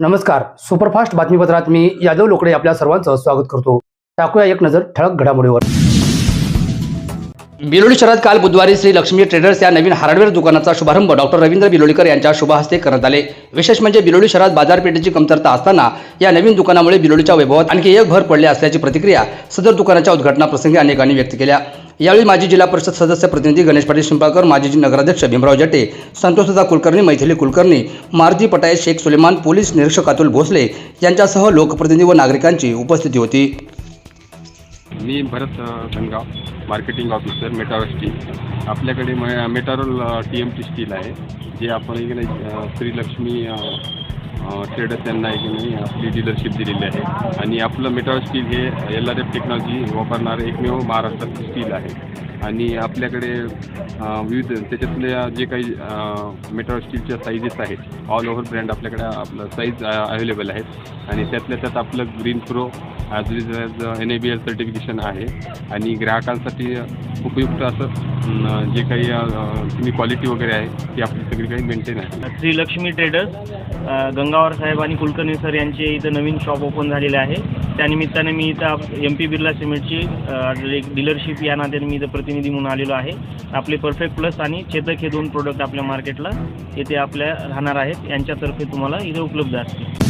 नमस्कार. सुपरफास्ट बातमीपत्रात मी यादव लोकडे आपल्या सर्वांचं स्वागत करतो. टाकूया एक नजर ठळक घडामोडीवर. बिलोली शहरात काल बुधवारी श्री लक्ष्मी ट्रेडर्स या नवीन हार्डवेअर दुकानाचा शुभारंभ डॉक्टर रवींद्र बिलोलीकर यांच्या शुभहस्ते करण्यात आले. विशेष म्हणजे बिलोली शहरात बाजारपेठेची कमतरता असताना या नवीन दुकानामुळे बिलोलीच्या वैभवात आणखी एक भर पडले असल्याची प्रतिक्रिया सदर दुकानाच्या उद्घाटनाप्रसंगी अनेकांनी व्यक्त केल्या. यावेळी माजी जिल्हा परिषद सदस्य प्रतिनिधी गणेश पाटील शिंपाळकर माजी नगराध्यक्ष भीमराव जटे संतोषदा कुलकर्णी मैथिली कुलकर्णी मारुती पटाय शेख सुलेमान पोलीस निरीक्षक अतुल भोसले यांच्यासह लोकप्रतिनिधी व नागरिकांची उपस्थिती होती. मी Bharat Dhangaon marketing officer Metaro steel आपल्याकडे Metarol T M T steel आहे जे आपण श्रीलक्ष्मी ट्रेडर्स यांना इकडे आपली डीलरशिप दिलेली आहे. आणि आपलं मेटारो स्टील हे एल आर एफ टेक्नॉलॉजी वापरणारं एकमेव महाराष्ट्रात स्टील आहे. आणि आपल्याकडे विविध त्याच्यातल्या जे काही मेटारो स्टीलच्या साईजेस आहेत ऑल ओव्हर ब्रँड आपल्याकडे आपलं साईज अवेलेबल आहेत. आणि त्यातल्या त्यात आपलं green pro as well as N A B L certification आहे. आणि ग्राहकांसाठी उपयुक्त असं जे काही तुम्ही क्वालिटी वगैरे आहे ती आपली सगळी काही मेंटेन आहे. श्री लक्ष्मी ट्रेडर्स गंगावर साहेब आणि कुलकर्णी सर यांचे इथं नवीन शॉप ओपन झालेले आहे. त्यानिमित्ताने मी इथं एम पी बिर्ला सिमेंटची एक डीलरशिप या नात्याने मी इथं प्रतिनिधी म्हणून आलेलो आहे. आपले परफेक्ट प्लस आणि चेतक हे दोन प्रोडक्ट आपल्या मार्केटला येथे आपल्या राहणार आहेत. यांच्यातर्फे तुम्हाला इथे उपलब्ध असतील.